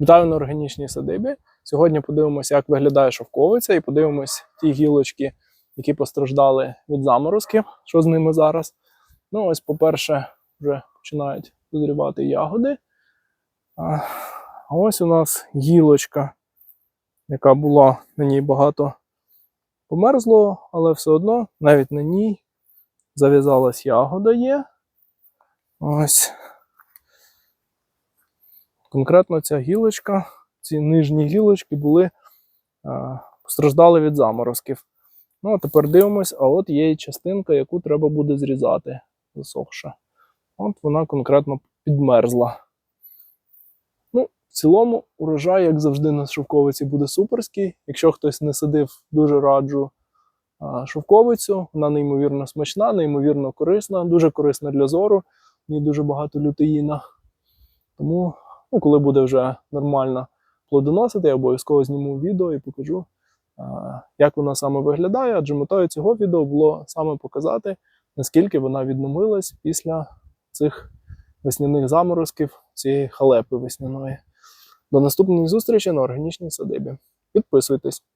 Вітаю на органічній садибі. Сьогодні подивимося, як виглядає шовковиця, і подивимось ті гілочки, які постраждали від заморозків, що з ними зараз. Ну, ось, по-перше, вже починають дозрівати ягоди. А ось у нас гілочка, яка була на ній багато померзло, але все одно навіть на ній зав'язалась ягода є. Ось. Конкретно ця гілочка, ці нижні гілочки були а, постраждали від заморозків. Ну, а тепер дивимось, а от є і частинка, яку треба буде зрізати, засохша. От вона конкретно підмерзла. Ну, в цілому, урожай, як завжди, на шовковиці буде суперський. Якщо хтось не садив, дуже раджу а, шовковицю. Вона неймовірно смачна, неймовірно корисна, дуже корисна для зору. В ній дуже багато лютеїна. Тому, ну, коли буде вже нормально плодоносити, я обов'язково зніму відео і покажу, як вона саме виглядає. Адже метою цього відео було саме показати, наскільки вона відновилась після цих весняних заморозків, цієї халепи весняної. До наступної зустрічі на органічній садибі. Підписуйтесь.